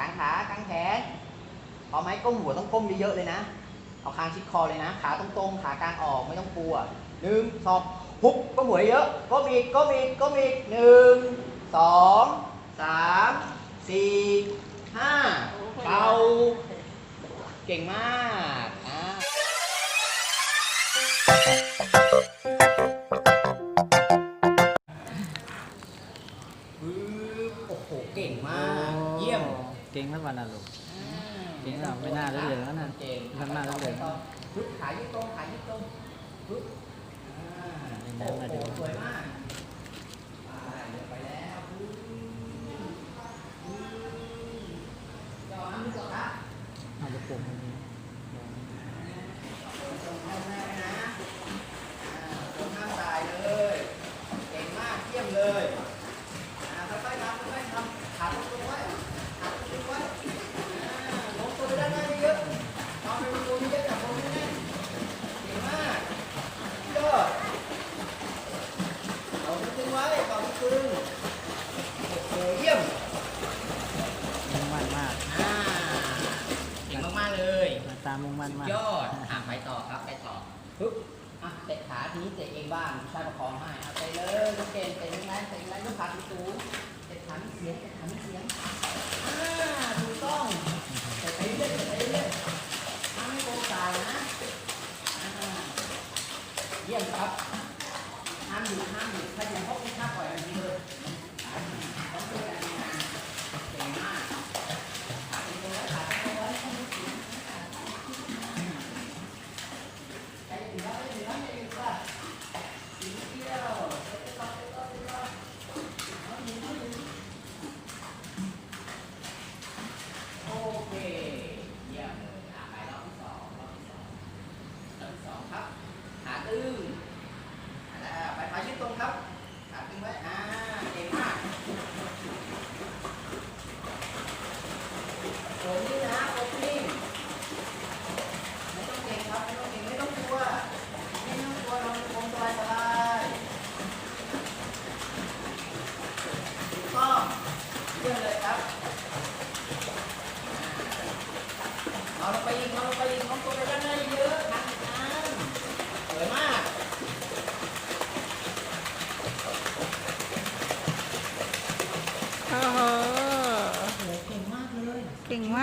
กางขากางแขนเอไหมก้มหัวต้องก้มเยอะเลยนะ เอาคางชิดคอเลยนะ ขาตรงๆ ขากลางออกไม่ต้องกลัวหนึ่งสองฮุบก้มหัวเยอะก้มอีกก้มอีกก้มอีกหนึ่งสองสามสี่ห้าเบาเก่งมาก้งวันนะลูกจริงไม่น่าเลือดแล้วนะทำหน้าเลืขายืดตรงขายืดตรงปึ๊บอ่นนั้นมาดูสวยมากามมุ่งมั่นมากยอดอ่ไปต่อครับไปต่อปุ๊บอะเตะขาทีนี้เตะเองบ้างชาประคองให้เอาไปเลยลูกเก่งเตะยังไงเตะยังไงลูกขาที่สูงเตะขาที่เสียงเตะขาที่เสียงอ่าถูกต้องเตะไปเรื่อยเตะไปเรื่อยทำใโกงใจนะอ่าเยี่ยมครับ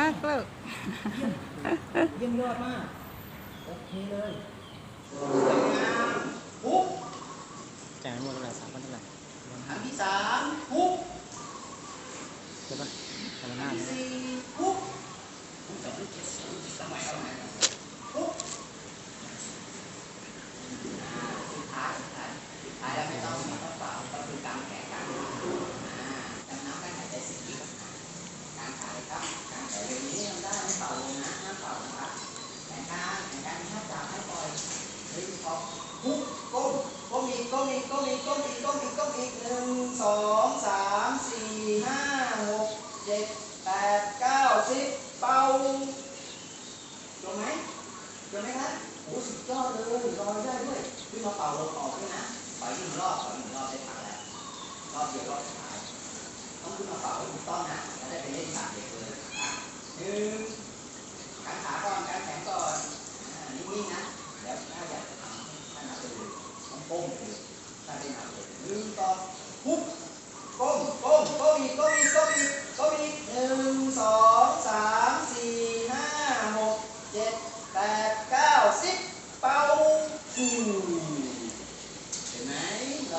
ากลูก เยี่ยยอดมาก โอเคเลย tome, tome, tome, tome.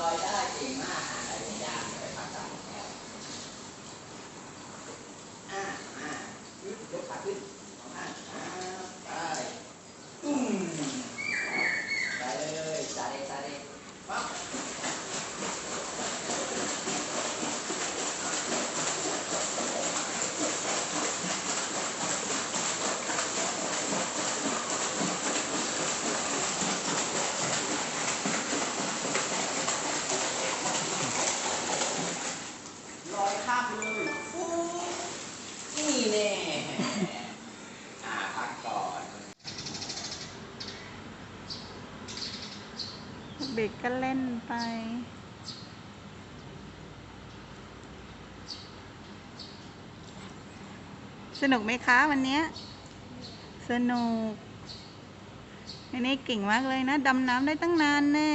อยได้เก่งมาก ก็เล่นไป สนุกไหมคะวันนี้ สนุกอันนี้เก่งมากเลยนะ ดำน้ำได้ตั้งนานแน่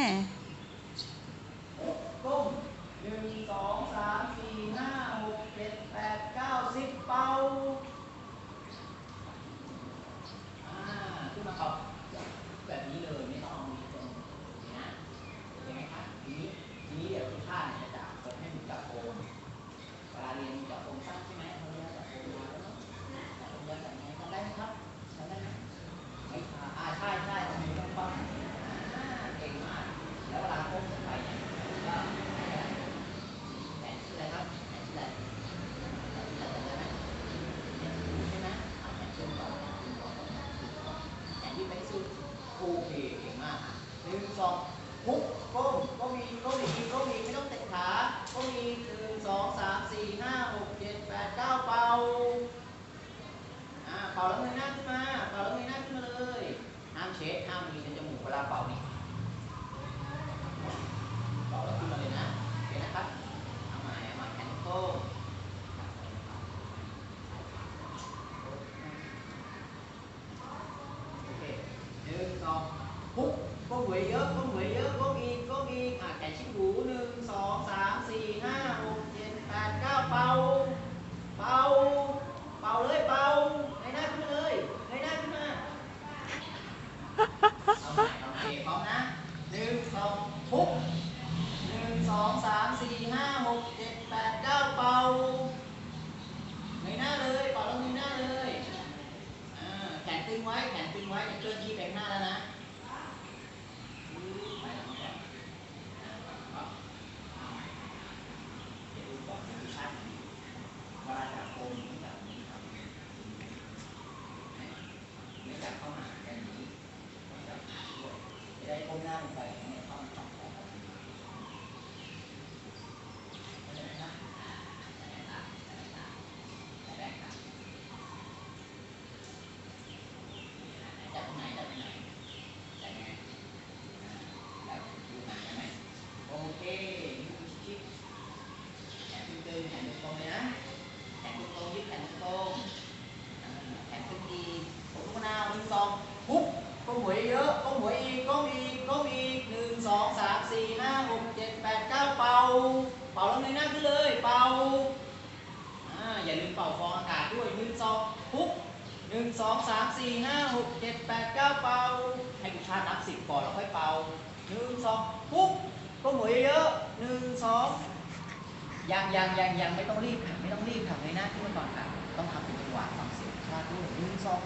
ยังยังยังยังไม่ต้องรีบค่ะไม่ต้องรีบค่ะในหน้าที่มาก่อนค่ะต้องทำเป็นจังหวะฟังเสียงชาติด้วยหนึ่งสอง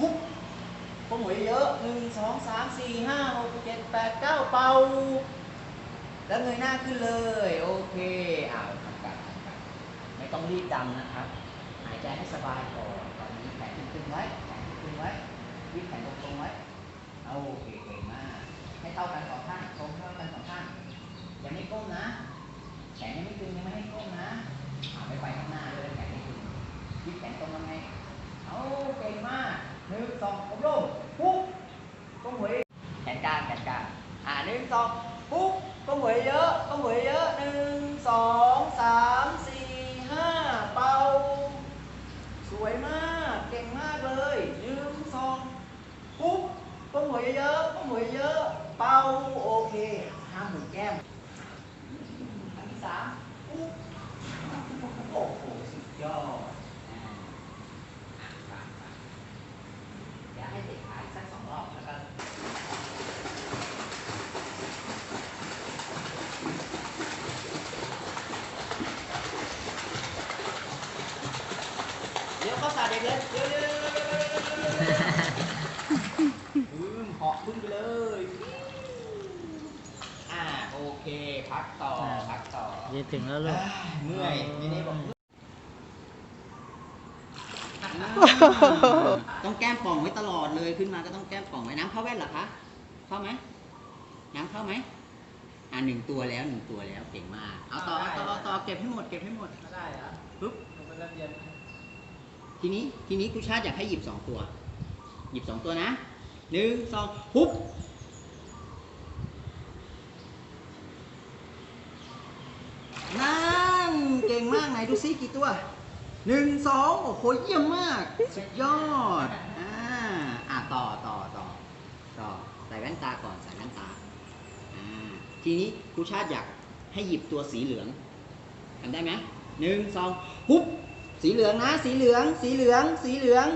ฮุบปมหัวเยอะหนึ่งสองสามสี่ห้าหกเจ็ดแปดเก้าเป่าแล้วเงยหน้าขึ้นเลย โอเคอ่าทำกันทำกันไม่ต้องรีบดำนะครับ หายใจให้สบายก่อนตอนนี้แขนตึงไว้แขนตึงไว้ยืดแขนตรงๆไว้โอเคเก่งมากให้เท่ากันสองข้างตรงเท่ากันสองข้างอย่าไม่ก้มนะ แขนยังไม่ตึงยังไม่ให้ก้มนะอ่าไปไปข้างหน้าเลยแขนไม่ตึงยึดแขนตรงยังไงเอาเก่งมากหนึ่งสองผบลงปุ๊บก้มหัวแขนกลางแขนกลางอ่าหนึ่งสองปุ๊บก้มหัวเยอะก้มหัวเยอะ เด็กเล็กเร็วๆเหาะขึ้นไปเลย อ่าโอเค พักต่อ พักต่อเย็นถึงแล้วลูกเมื่อยนี่ได้บอกต้องแก้มป่องไว้ตลอดเลยขึ้นมาก็ต้องแก้มป่องไว้น้ำเข้าแว่นหรอคะเข้าไหมน้ำเข้าไหมอ่าหนึ่งตัวแล้วหนึ่งตัวแล้วเก่งมากเอาต่อเอาต่อเก็บให้หมดเก็บให้หมดได้อะปุ๊บมันเริ่มเย็น ทีนี้ทีนี้ครูชาติอยากให้หยิบสองตัว หยิบสองตัวนะหนึ่งสองฮุบนั่งเก่งมากไหนดูซิกี่ตัวหนึ่งสองโอ้โหเยี่ยมมาก สุดยอดอ่าอะต่อต่อต่อต่อใส่แว่นตาก่อนใส่แว่นตาาทีนี้ครูชาติอยากให้หยิบตัวสีเหลืองทำได้ไหมหนึ่งสองฮุบ สีเหลืองนะ สีเหลือง สีเหลือง สีเหลือง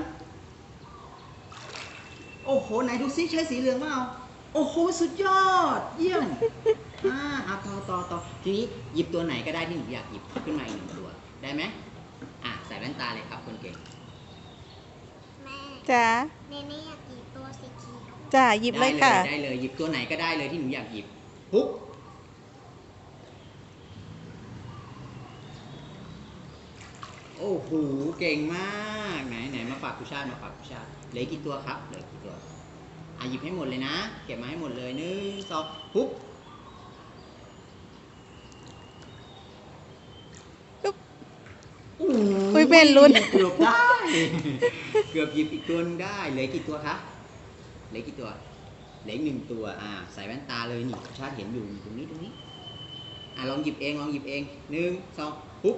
โอ้โห ไหนดูซิใช่สีเหลืองเปล่าโอ้โห สุดยอด เยี่ยม อ่าเอาต่อต่อต่อทีนี้หยิบตัวไหนก็ได้ที่หนูอยากหยิบขึ้นมาอีกหนึ่งตัว ได้ไหมอะใส่แว่นตาเลยครับคนเก่ง แม่จ๋าเนเน่อยากกินตัวสีเขียวจ๋าหยิบเลยค่ะได้เลยได้เลย หยิบตัวไหนก็ได้เลยที่หนูอยากหยิบปุ๊บ อ้โห เก่งมาก ไหนไหนมาฝากผู้ชาติมาฝากผู้ชาติเหลือกี่ตัวครับ เหลือกี่ตัวอะหยิบให้หมดเลยนะ เก็บมาให้หมดเลยหนึ่งสองปุ๊บปุ๊บโอ้อุ๊ยเป็นลุ้นเกือบได้ เกือบหยิบอีกตัวหนึงได้ เหลือกี่ตัวคะ เหลือกี่ตัว เหลืออีกหนึ่งตัว อ่า ใส่แว่นตาเลยนี่ชาติเห็นอยู่ตรงนี้ตรงนี้ อ่าลองหยิบเอง ลองหยิบเองหนึ่งสองปุ๊บ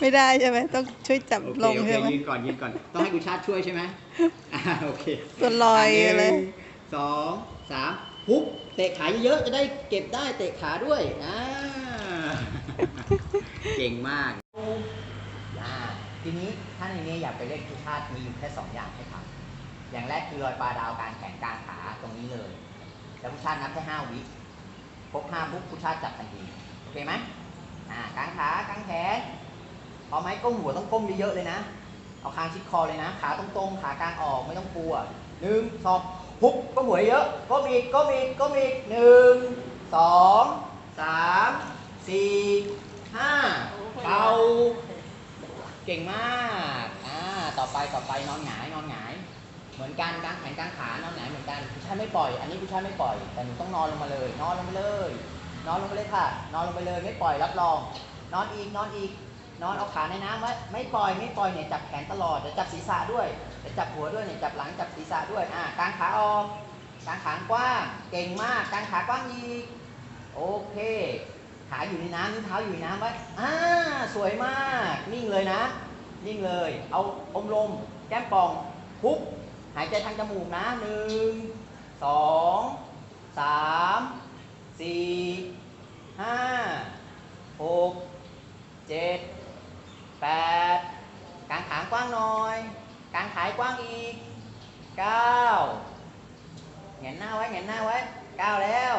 ไม่ได้ใช่ไหมต้องช่วยจับโอเคลงโอเคใช่ไหมยืนก่อนยืนก่อน ต้องให้กุชาติช่วยใช่ไหมอ่าโอเคตัวลอยะหนึ่งเลยสองสามปุ๊บเตะขาเยอะๆจะได้เก็บได้เตะขาด้วยอ่าเก่งมากอ่าทีนี้ถ้าในนี้อยากไปเล่นกุชาติมีอยู่แค่สองอย่างให้ทำอย่างแรกคือลอยปลาดาวกลางแขนกลางขาตรงนี้เลย แล้วกุชาตินับแค่ห้าวิครบห้าปุ๊บกุชาติจับทันทีโอเคไหมอ่ากลางขากลางแขน พอไหมก้มหัวต้องก้มเยอะๆเลยนะ เอาคางชิดคอเลยนะ ขาตรงๆ ขากลางออกไม่ต้องกลัวหนึ่งสองปุ๊บก้มหัวเยอะก้มอีกก้มอีกก้มอีกหนึ่งสองสามสี่ห้าเป่าเก่งมากอ่าต่อไปต่อไปนอนหงายนอนหงายเหมือนกันกางแขนกางขานอนหงายเหมือนกันผู้ชายไม่ปล่อย อันนี้ผู้ชายไม่ปล่อย แต่หนูต้องนอนลงมาเลย นอนลงไปเลย นอนลงไปเลยค่ะ นอนลงไปเลยไม่ปล่อยรับรอง นอนอีกนอนอีก นอนเอาขาในน้ำไว้ไม่ปล่อยไม่ปล่อยเนี่ยจับแขนตลอดเดี๋ยวจับศีรษะด้วยเดี๋ยวจับหัวด้วยเนี่ยจับหลังจับศีรษะด้วยอ่ากางขาออกกางขากว้างเก่งมากกางขากว้างอีกโอเคขาอยู่ในน้ำนิ้วเท้าอยู่ในน้ำไว้อ่าสวยมากนิ่งเลยนะ นิ่งเลย เอาอมลม แก้มป่องพุบหายใจทางจมูกนะหนึ่งสองสามสี่ห้าหกเจ็ด แปดกางขางกว้างหน่อยกางขายกว้างอีกเก้าแหงนหน้าไว้แหงนหน้าไว้เก้าแล้ว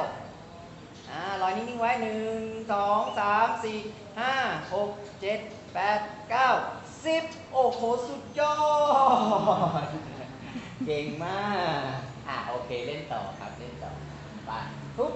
อ่าลอยนิ่งๆไว้หนึ่งสองสามสี่ห้าหกเจ็ดแปดเก้าสิบโอ้โห สุดยอด เก่งมาก อะโอเค เล่นต่อครับ เล่นต่อไปทุบ